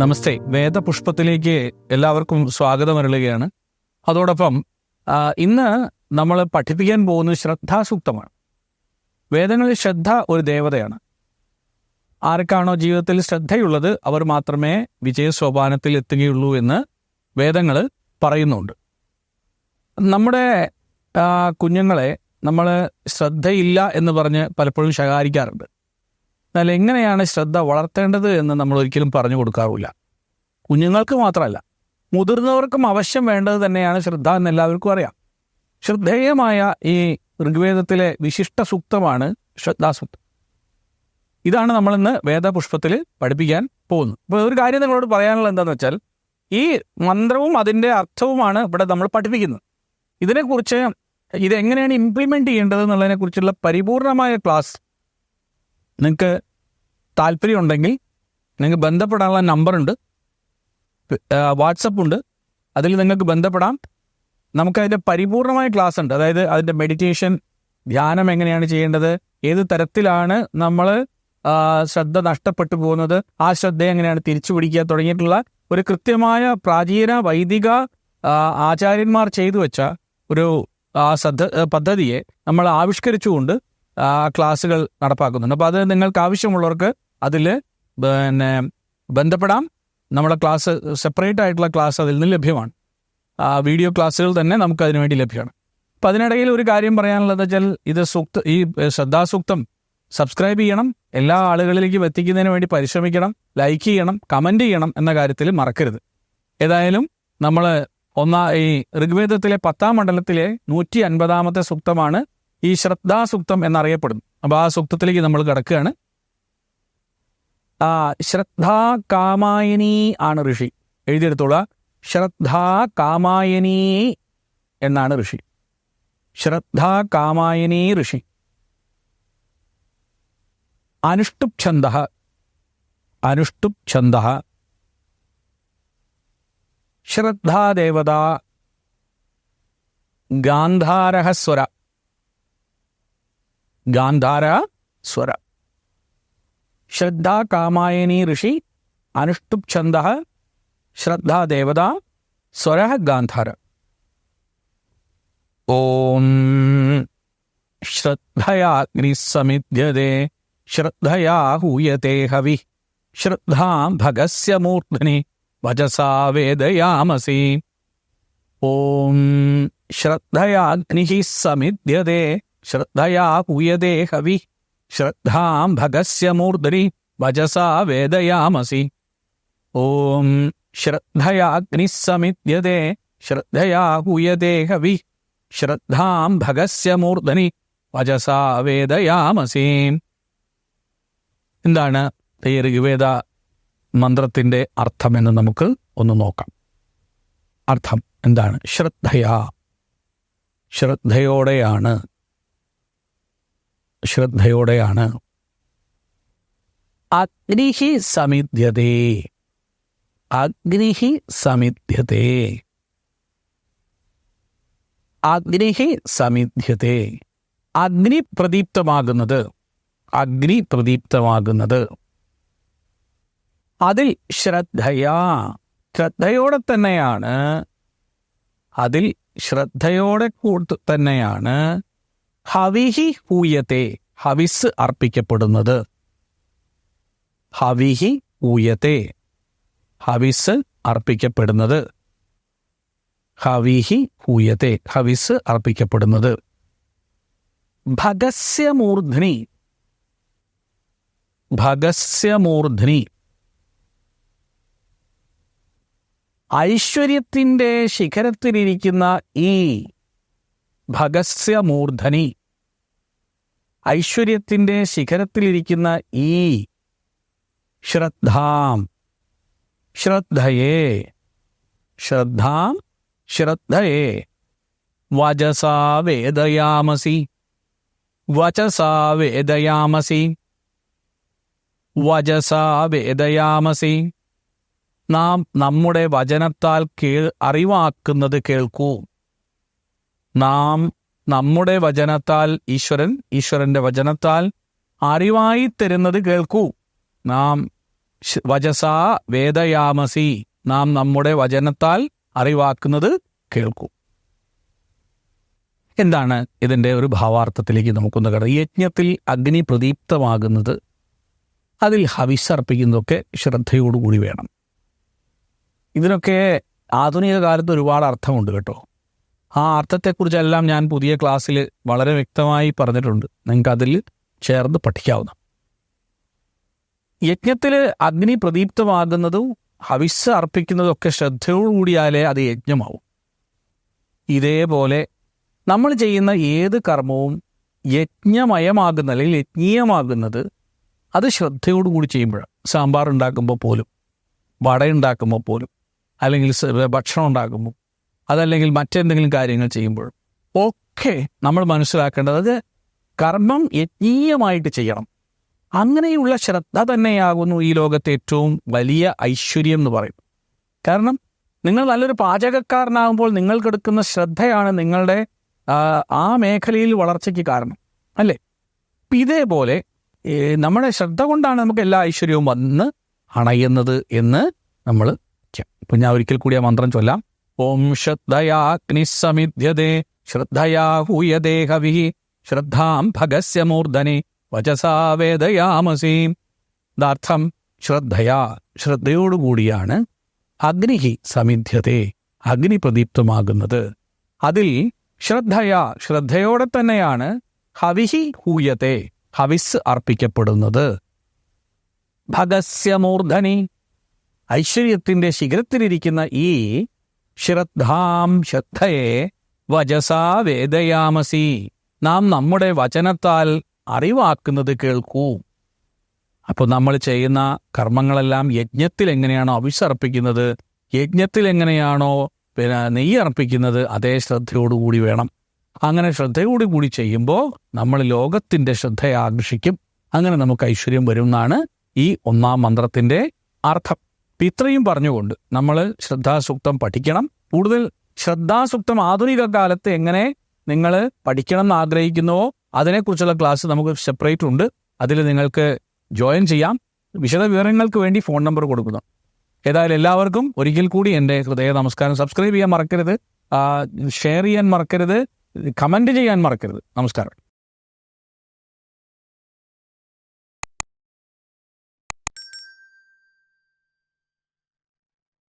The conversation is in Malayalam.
നമസ്തേ. വേദപുഷ്പത്തിലേക്ക് എല്ലാവർക്കും സ്വാഗതം അരളുകയാണ്. അതോടൊപ്പം ഇന്ന് നമ്മൾ പഠിപ്പിക്കാൻ പോകുന്നത് ശ്രദ്ധാസൂക്തമാണ്. വേദങ്ങളിൽ ശ്രദ്ധ ഒരു ദേവതയാണ്. ആർക്കാണോ ജീവിതത്തിൽ ശ്രദ്ധയുള്ളത് അവർ മാത്രമേ വിജയസോപാനത്തിൽ എത്തുകയുള്ളൂ എന്ന് വേദങ്ങൾ പറയുന്നുണ്ട്. നമ്മുടെ കുഞ്ഞുങ്ങളെ നമ്മൾ ശ്രദ്ധയില്ല എന്ന് പറഞ്ഞ് പലപ്പോഴും ശകാരിക്കാറുണ്ട്. എന്നാൽ എങ്ങനെയാണ് ശ്രദ്ധ വളർത്തേണ്ടത് എന്ന് നമ്മൾ ഒരിക്കലും പറഞ്ഞു കൊടുക്കാറില്ല. കുഞ്ഞുങ്ങൾക്ക് മാത്രമല്ല മുതിർന്നവർക്കും അവശ്യം വേണ്ടത് തന്നെയാണ് ശ്രദ്ധ എന്ന് എല്ലാവർക്കും അറിയാം. ശ്രദ്ധേയമായ ഈ ഋഗ്വേദത്തിലെ വിശിഷ്ട സൂക്തമാണ് ശ്രദ്ധാസൂക്തം. ഇതാണ് നമ്മളിന്ന് വേദപുഷ്പത്തിൽ പഠിപ്പിക്കാൻ പോകുന്നത്. അപ്പോൾ ഒരു കാര്യം നിങ്ങളോട് പറയാനുള്ളത് എന്താണെന്ന് വെച്ചാൽ ഈ മന്ത്രവും അതിന്റെ അർത്ഥവുമാണ് ഇവിടെ നമ്മൾ പഠിപ്പിക്കുന്നത്. ഇതിനെക്കുറിച്ച് ഇതെങ്ങനെയാണ് ഇംപ്ലിമെന്റ് ചെയ്യേണ്ടത് എന്നുള്ളതിനെക്കുറിച്ചുള്ള പരിപൂർണമായ ക്ലാസ് നിങ്ങൾക്ക് താല്പര്യമുണ്ടെങ്കിൽ നിങ്ങൾക്ക് ബന്ധപ്പെടാനുള്ള നമ്പറുണ്ട് വാട്സപ്പ് ഉണ്ട്. അതിൽ നിങ്ങൾക്ക് ബന്ധപ്പെടാം. നമുക്കതിന്റെ പരിപൂർണമായ ക്ലാസ് ഉണ്ട്. അതായത് അതിന്റെ മെഡിറ്റേഷൻ ധ്യാനം എങ്ങനെയാണ് ചെയ്യേണ്ടത് ഏത് തരത്തിലാണ് നമ്മൾ ശ്രദ്ധ നഷ്ടപ്പെട്ടു പോകുന്നത് ആ ശ്രദ്ധ എങ്ങനെയാണ് തിരിച്ചു പിടിക്കുക തുടങ്ങിയിട്ടുള്ള ഒരു കൃത്യമായ പ്രാചീന വൈദിക ആചാര്യന്മാർ ചെയ്തു വെച്ച ഒരു ശ്രദ്ധ പദ്ധതിയെ നമ്മൾ ആവിഷ്കരിച്ചുകൊണ്ട് ക്ലാസ്സുകൾ നടപ്പാക്കുന്നുണ്ട്. അപ്പോൾ അത് നിങ്ങൾക്ക് ആവശ്യമുള്ളവർക്ക് അതിൽ പിന്നെ ബന്ധപ്പെടാം. നമ്മുടെ ക്ലാസ് സെപ്പറേറ്റ് ആയിട്ടുള്ള ക്ലാസ് അതിൽ നിന്ന് ലഭ്യമാണ്. ആ വീഡിയോ ക്ലാസ്സുകൾ തന്നെ നമുക്ക് അതിനു വേണ്ടി ലഭ്യമാണ്. അപ്പം അതിനിടയിൽ ഒരു കാര്യം പറയാനുള്ളത് വെച്ചാൽ ഇത് സൂക്ത ഈ ശ്രദ്ധാസൂക്തം സബ്സ്ക്രൈബ് ചെയ്യണം എല്ലാ ആളുകളിലേക്കും എത്തിക്കുന്നതിന് വേണ്ടി പരിശ്രമിക്കണം ലൈക്ക് ചെയ്യണം കമന്റ് ചെയ്യണം എന്ന കാര്യത്തിൽ മറക്കരുത്. ഏതായാലും നമ്മൾ ഒന്നാ ഈ ഋഗ്വേദത്തിലെ പത്താം മണ്ഡലത്തിലെ നൂറ്റി അൻപതാമത്തെ സൂക്തമാണ് ഈ ശ്രദ്ധാസൂക്തം എന്നറിയപ്പെടുന്നു അപ്പോൾ ആ സൂക്തത്തിലേക്ക് നമ്മൾ കിടക്കുകയാണ്. ശ്രദ്ധാ കാമായനി ആണ് ഋഷി. എഴുതിയെടുത്തോളാം ശ്രദ്ധാ കാമായനി എന്നാണ് ഋഷി. ശ്രദ്ധാ കാമായനി ഋഷി. അനുഷ്ടുപ് ഛന്ദ അനുഷ്ടുപ് ഛന്ദ ശ്രദ്ധാദേവത ഗാന്ധാരഹ സ്വര ഗാന്ധാര സ്വര ശ്രദ്ധാ കാമായനി ഋഷി അനുഷ്ടുപ് ഛന്ദ ശ്രദ്ധാ ദേവത സ്വര ഗാന്ധാര ഓം ശ്രദ്ധയാഗ്നി സമിധ്യതേ ശ്രദ്ധയാ ഹൂയത്തെ ഹവി ശ്രദ്ധാം ഭഗസ്യ മൂർധനി വചസാ വേദയാമസി ഓം ശ്രദ്ധയാഗ്നി സമിധ്യതേ ശ്രദ്ധയാ പൂയതേ ഹവി ശ്രദ്ധാം ഭഗസ്യ മൂർധനി വചസാ വേദയാമസി ഓം ശ്രദ്ധയാഗ്നിസമിത്യതേ ശ്രദ്ധയാ ഹവി ശ്രദ്ധാം ഭഗസ്യ മൂർധനി വചസാ വേദയാമസി എന്താണ് ഈ ഋഗ്വേദ മന്ത്രത്തിന്റെ അർത്ഥമെന്ന് നമുക്ക് ഒന്ന് നോക്കാം. അർത്ഥം എന്താണ്? ശ്രദ്ധയാ. ശ്രദ്ധയോടെയാണ്. ശ്രദ്ധയോടെയാണ് അഗ്നിഹി സമിധ്യതേ. അഗ്നിഹി സമിധ്യതേ. അഗ്നിഹി സമിധ്യതേ. അഗ്നി പ്രദീപ്തമാകുന്നത്. അഗ്നി പ്രദീപ്തമാകുന്നത്. അതിൽ ശ്രദ്ധയാ. ശ്രദ്ധയോടെ തന്നെയാണ്. അതിൽ ശ്രദ്ധയോടെ കൂട്ട് തന്നെയാണ്. ഹവിഹി ഹൂയത്തെ ഹവിസ് അർപ്പിക്കപ്പെടുന്നത്. ഹവിഹി ഊയത്തെ ഹവിസ് അർപ്പിക്കപ്പെടുന്നത്. ഹവിഹി ഹൂയത്തെ ഹവിസ് അർപ്പിക്കപ്പെടുന്നത്. ഭഗസ്യമൂർധ്നി ഭഗസ്യമൂർധ്നി ഐശ്വര്യത്തിന്റെ ശിഖരത്തിലിരിക്കുന്ന ഈ ഭഗസ്യമൂർധനി ഐശ്വര്യത്തിന്റെ ശിഖരത്തിലിരിക്കുന്ന ഈ ശ്രദ്ധാം ശ്രദ്ധയേ ശ്രദ്ധാം ശ്രദ്ധയേ. വചസാ വേദയാമസി വചസാ വേദയാമസി വചസാ വേദയാമസി. നാം നമ്മുടെ വചനത്താൽ കേൾ അറിവാക്കുന്നത് കേൾക്കൂ. നാം നമ്മുടെ വചനത്താൽ ഈശ്വരൻ ഈശ്വരന്റെ വചനത്താൽ അറിവായി തരുന്നത് കേൾക്കൂ. നാം വചസാ വേദയാമസി. നാം നമ്മുടെ വചനത്താൽ അറിവാക്കുന്നത് കേൾക്കൂ. എന്താണ് ഇതിന്റെ ഒരു ഭാവാർത്ഥത്തിലേക്ക് നമുക്കൊന്ന് കിടക്കുക യജ്ഞത്തിൽ അഗ്നി പ്രദീപ്തമാകുന്നത്. അതിൽ ഹവിസർപ്പിക്കുന്നതൊക്കെ ശ്രദ്ധയോടുകൂടി വേണം. ഇതിനൊക്കെ ആധുനിക കാലത്ത് ഒരുപാട് അർത്ഥമുണ്ട് കേട്ടോ. ആ അർത്ഥത്തെക്കുറിച്ചെല്ലാം ഞാൻ പുതിയ ക്ലാസ്സിൽ വളരെ വ്യക്തമായി പറഞ്ഞിട്ടുണ്ട്. നിങ്ങൾക്ക് അതിൽ ചേർന്ന് പഠിക്കാവുന്ന. യജ്ഞത്തിൽ അഗ്നി പ്രദീപ്തമാകുന്നതും ഹവിസ് അർപ്പിക്കുന്നതും ഒക്കെ ശ്രദ്ധയോടുകൂടിയാലേ അത് യജ്ഞമാവും. ഇതേപോലെ നമ്മൾ ചെയ്യുന്ന ഏത് കർമ്മവും യജ്ഞമയമാകുന്ന അല്ലെങ്കിൽ യജ്ഞീയമാകുന്നത് അത് ശ്രദ്ധയോടുകൂടി ചെയ്യുമ്പോഴാണ്. സാമ്പാർ ഉണ്ടാക്കുമ്പോൾ പോലും വട ഉണ്ടാക്കുമ്പോൾ പോലും അല്ലെങ്കിൽ ഭക്ഷണം ഉണ്ടാക്കുമ്പോൾ അതല്ലെങ്കിൽ മറ്റെന്തെങ്കിലും കാര്യങ്ങൾ ചെയ്യുമ്പോൾ ഒക്കെ നമ്മൾ മനസ്സിലാക്കേണ്ടത് അത് കർമ്മം യജ്ഞീയമായിട്ട് ചെയ്യണം. അങ്ങനെയുള്ള ശ്രദ്ധ തന്നെയാകുന്നു ഈ ലോകത്തെ ഏറ്റവും വലിയ ഐശ്വര്യം എന്ന് പറയും. കാരണം നിങ്ങൾ നല്ലൊരു പാചകക്കാരനാകുമ്പോൾ നിങ്ങൾക്കെടുക്കുന്ന ശ്രദ്ധയാണ് നിങ്ങളുടെ ആ, മേഖലയിൽ വളർച്ചയ്ക്ക് കാരണം അല്ലേ? ഇതേപോലെ നമ്മുടെ ശ്രദ്ധ കൊണ്ടാണ് നമുക്ക് എല്ലാ ഐശ്വര്യവും വന്ന് അണയുന്നത് എന്ന് നമ്മൾ ഇപ്പം ഞാൻ ഒരിക്കൽ കൂടി ആ മന്ത്രം ചൊല്ലാം. ഓം ശ്രദ്ധയാഗ്നിസമിധ്യതേ ശ്രദ്ധയാ ഹൂയതേ ഹവി ശ്രദ്ധാം ഭഗസ്യ മൂർധനെ വചസാ വേദയാമസീ. ദാർത്ഥം ശ്രദ്ധയാ ശ്രദ്ധയോടുകൂടിയാണ് അഗ്നിഹി സമിധ്യതേ അഗ്നി പ്രദീപ്തമാകുന്നത്. അതിൽ ശ്രദ്ധയാ ശ്രദ്ധയോടെ തന്നെയാണ് ഹവിഹി ഹൂയത്തെ ഹവിസ് അർപ്പിക്കപ്പെടുന്നത്. ഭഗസ്യ മൂർധനി. ഐശ്വര്യത്തിന്റെ ശിഖരത്തിലിരിക്കുന്ന ഈ ശ്രദ്ധാം ശ്രദ്ധയെ വചസാ വേദയാമസി. നാം നമ്മുടെ വചനത്താൽ അറിവാക്കുന്നത് കേൾക്കൂ. അപ്പോൾ നമ്മൾ ചെയ്യുന്ന കർമ്മങ്ങളെല്ലാം യജ്ഞത്തിൽ എങ്ങനെയാണോ അവിസർപ്പിക്കുന്നത് യജ്ഞത്തിൽ എങ്ങനെയാണോ പിന്നെ നെയ്യ് അർപ്പിക്കുന്നത് അതേ ശ്രദ്ധയോടുകൂടി വേണം. അങ്ങനെ ശ്രദ്ധയോടു കൂടി ചെയ്യുമ്പോൾ നമ്മൾ ലോകത്തിന്റെ ശ്രദ്ധയെ ആകർഷിക്കും. അങ്ങനെ നമുക്ക് ഐശ്വര്യം വരും എന്നാണ് ഈ ഒന്നാം മന്ത്രത്തിന്റെ അർത്ഥം. ഇപ്പൊ ഇത്രയും പറഞ്ഞുകൊണ്ട് നമ്മൾ ശ്രദ്ധാസൂക്തം പഠിക്കണം. കൂടുതൽ ശ്രദ്ധാസൂക്തം ആധുനിക കാലത്ത് എങ്ങനെ നിങ്ങൾ പഠിക്കണം എന്ന് ആഗ്രഹിക്കുന്നുവോ അതിനെക്കുറിച്ചുള്ള ക്ലാസ് നമുക്ക് സെപ്പറേറ്റ് ഉണ്ട്. അതിൽ നിങ്ങൾക്ക് ജോയിൻ ചെയ്യാം. വിശദ വിവരങ്ങൾക്ക് വേണ്ടി ഫോൺ നമ്പർ കൊടുക്കുന്നു. ഏതായാലും എല്ലാവർക്കും ഒരിക്കൽ കൂടി എന്റെ ഹൃദയ നമസ്കാരം. സബ്സ്ക്രൈബ് ചെയ്യാൻ മറക്കരുത്. ഷെയർ ചെയ്യാൻ മറക്കരുത്. കമന്റ് ചെയ്യാൻ മറക്കരുത്. നമസ്കാരം.